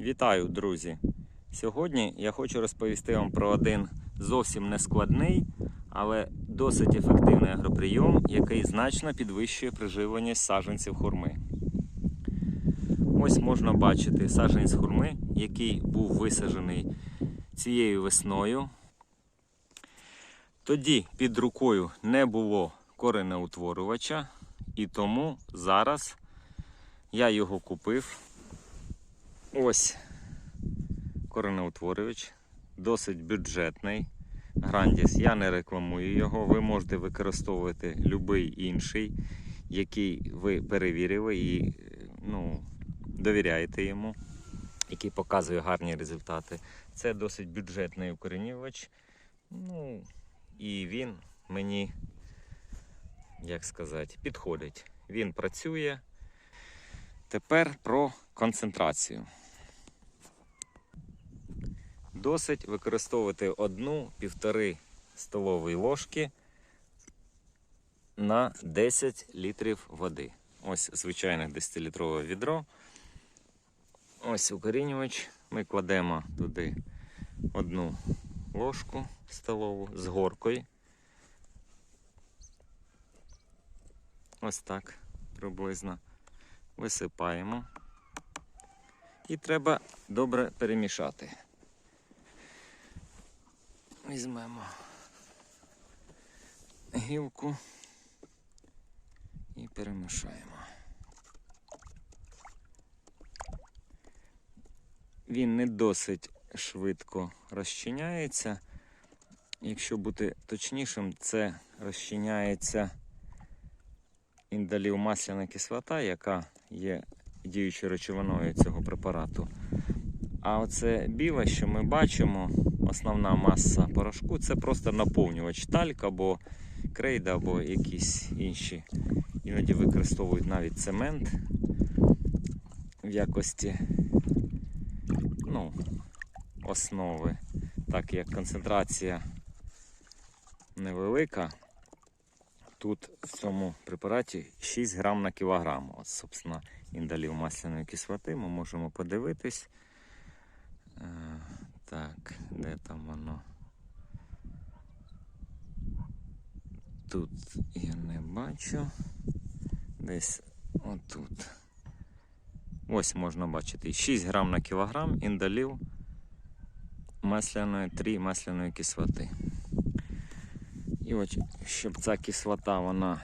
Вітаю, друзі! Сьогодні я хочу розповісти вам про один зовсім не складний, але досить ефективний агроприйом, який значно підвищує приживленість саджанців хурми. Ось можна бачити саджанець хурми, який був висаджений цією весною. Тоді під рукою не було коренеутворювача, і тому зараз я його купив. Ось коренеутворювач, досить бюджетний. Грандіс. Я не рекламую його. Ви можете використовувати будь-який інший, який ви перевірили і ну, довіряєте йому, який показує гарні результати. Це досить бюджетний укорінювач. Ну, і він мені, як сказати, підходить. Він працює. Тепер про концентрацію. Досить використовувати одну-півтори столової ложки на 10 літрів води. Ось звичайне 10-літрове відро. Ось укорінювач. Ми кладемо туди одну ложку столову з горкою. Ось так приблизно. Висипаємо. І треба добре перемішати. Візьмемо гілку і перемішаємо. Він не досить швидко розчиняється. Якщо бути точнішим, це розчиняється індалівмасляна кислота, яка є діючою речовиною цього препарату. А оце біле, що ми бачимо, основна маса порошку це просто наповнювач тальк або крейда, або якісь інші. Іноді використовують навіть цемент в якості ну, основи, так як концентрація невелика. Тут в цьому препараті 6 грам на кілограм. От, собственно, індалів масляної кислоти ми можемо подивитись. Так, де там воно? Тут я не бачу. Десь отут. Ось можна бачити 6 грам на кілограм індалів масляної 3 масляної кислоти. І от, щоб ця кислота вона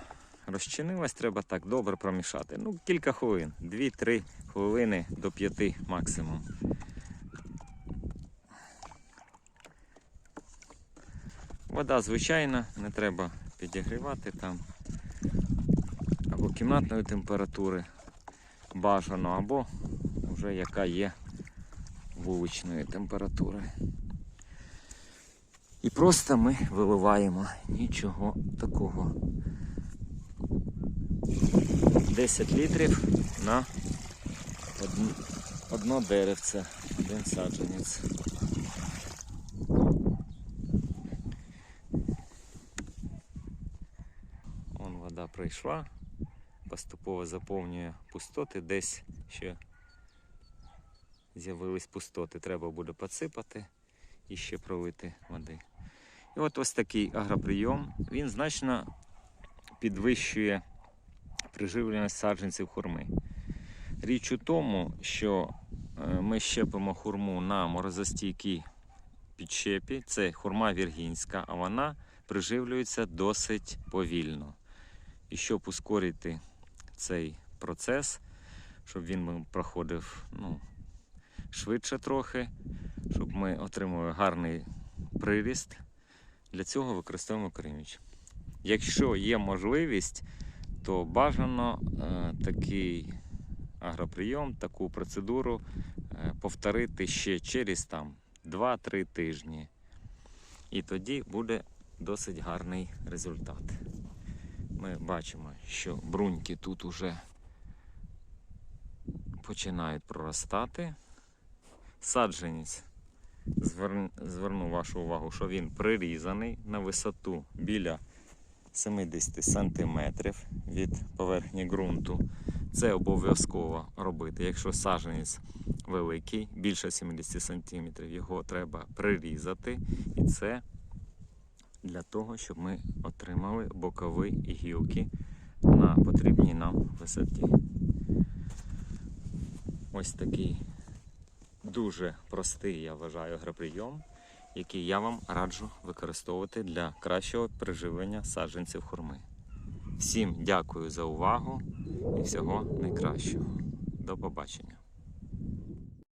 розчинилась, треба так добре промішати. Ну, кілька хвилин, 2-3 хвилини до 5 максимум. Вода звичайна, не треба підігрівати там. Або кімнатної температури бажано, або вже яка є вуличної температури. І просто ми виливаємо нічого такого. 10 літрів на одно деревце, один саджанець. Вода прийшла, поступово заповнює пустоти, десь ще з'явились пустоти, треба буде підсипати і ще пролити води. І от ось такий агроприйом, він значно підвищує приживленість саджанців хурми. Річ у тому, що е, ми щепимо хурму на морозостійкій підщепі, це хурма віргінська, а вона приживлюється досить повільно. І щоб ускорити цей процес, щоб він проходив ну, швидше трохи, щоб ми отримали гарний приріст. Для цього використовуємо корінюч. Якщо є можливість, то бажано е, такий агроприйом, таку процедуру е, повторити ще через там 2-3 тижні. І тоді буде досить гарний результат. Ми бачимо, що бруньки тут уже починають проростати. Саджанець Звер... Зверну вашу увагу, що він прирізаний на висоту біля 70 см від поверхні ґрунту. Це обов'язково робити. Якщо саджанець великий, більше 70 см, його треба прирізати. І це для того, щоб ми отримали бокові гілки на потрібній нам висоті. Ось такий дуже простий, я вважаю, агроприйом, який я вам раджу використовувати для кращого приживлення саджанців хурми. Всім дякую за увагу і всього найкращого. До побачення.